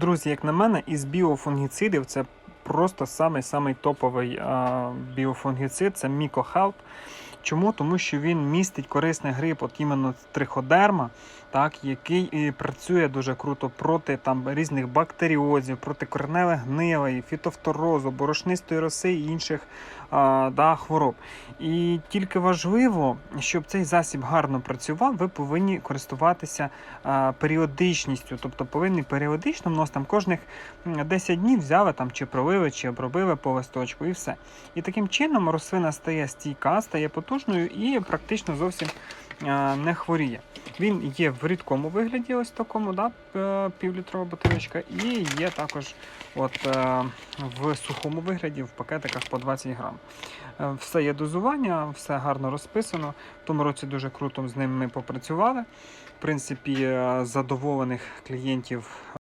Друзі, як на мене, із біофунгіцидів це просто самий-самий топовий а, біофунгіцид це мікохелп. Чому? Тому що він містить корисний гриб, от іменно триходерма, так, який і працює дуже круто проти там, різних бактеріозів, проти кореневих гнилей, фітофторозу, борошнистої роси і інших да, хвороб. І тільки важливо, щоб цей засіб гарно працював, ви повинні користуватися періодичністю, тобто повинні періодично вносити там кожних 10 днів взяли там чи пролили, чи обробили по листочку, і все. І таким чином рослина стає стійка, стає потужною і практично зовсім не хворіє. Він є в рідкому вигляді, ось такому, да, п- півлітрова бутилочка, і є також от, е, в сухому вигляді в пакетиках по 20 грам. Е, Все є дозування, все гарно розписано. В тому році дуже круто з ним ми попрацювали. В принципі, е, задоволених клієнтів